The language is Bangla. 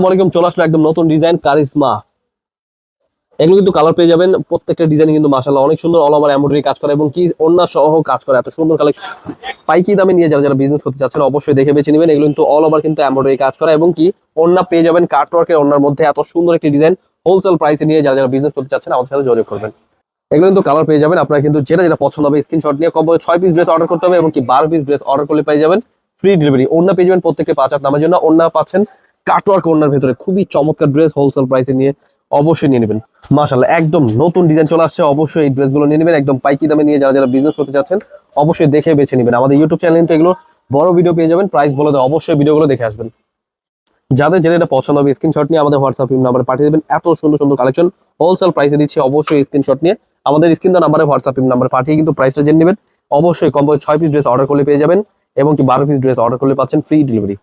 আসসালামাইকুম চলে আসলো একদম নতুন ডিজাইন এগুলো কিন্তু কালার পেয়ে যাবেন, প্রত্যেকটা ডিজাইন কিন্তু মাসাল্লাহ অনেক সুন্দর অল ওভার এমব্রয়ডারি কাজ করে এবং কি সহ কাজ করে, এত সুন্দর কালেকশন পাইকি দামে নিয়ে যারা যারা বিজনেস করতে চাচ্ছেন, অবশ্যই দেখে বেছে নেবেন, এগুলো কিন্তু অল ওভার কিন্তু এমব্রয়ডারি কাজ করে এবং কি অন্য পেয়ে যাবেন অন্যার মধ্যে, এত সুন্দর একটি ডিজাইন হোলসেল প্রাইসে নিয়ে যারা যারা বিজনেস করতে চাচ্ছেন, আমাদের সাথে যোগাযোগ করবেন। এগুলো কিন্তু কালার পেয়ে যাবেন, আপনারা কিন্তু যেটা যেটা পছন্দ হবে স্ক্রিনশট নিয়ে কম ছয় পিস ড্রেস অর্ডার করতে হবে এবং কি বারো পিস ড্রেস অর্ডার করলে পেয়ে যাবেন ফ্রি ডেলিভারি অন্য পেয়ে যাবেন প্রত্যেককে পাঁচ হাত নামের জন্য অন্য পাচ্ছেন কাটওয়ার্ক ওনার ভেতরে খুবই চমৎকার ড্রেস হোলসেল প্রাইসে নিয়ে অবশ্যই নিয়ে নেবেন। মাশাল্লাহ একদম নতুন ডিজাইন চলে আসছে, অবশ্যই এই ড্রেসগুলো নিয়ে নেবেন, একদম পাইকি দামে নিয়ে যারা যারা বিজনেস করতে চাচ্ছেন, অবশ্যই দেখে বেছে নেবেন। আমাদের ইউটিউব চ্যানেল কিন্তু এগুলো বড় ভিডিও পেয়ে যাবেন প্রাইস বলে দেয় অবশ্যই ভিডিওগুলো দেখে আসবেন। যাদের যেটা এটা পছন্দ হবে স্ক্রিনশট নিয়ে আমাদের হোয়াটসঅ্যাপ নাম্বারে পাঠিয়ে দেবেন। এত সুন্দর সুন্দর কালেকশন হোলসেল প্রাইসে দিচ্ছি, অবশ্যই স্ক্রিনশট নিয়ে আমাদের স্ক্রিন নাম্বারে হোয়াটসঅ্যাপ নাম্বারে পাঠিয়ে কিন্তু প্রাইসটা জেনে নেবেন। অবশ্যই কম ছয় পিস ড্রেস অর্ডার করলে পেয়ে যাবেন, এবং কি বারো পিস ড্রেস অর্ডার করলে পাচ্ছেন ফ্রি ডেলিভারি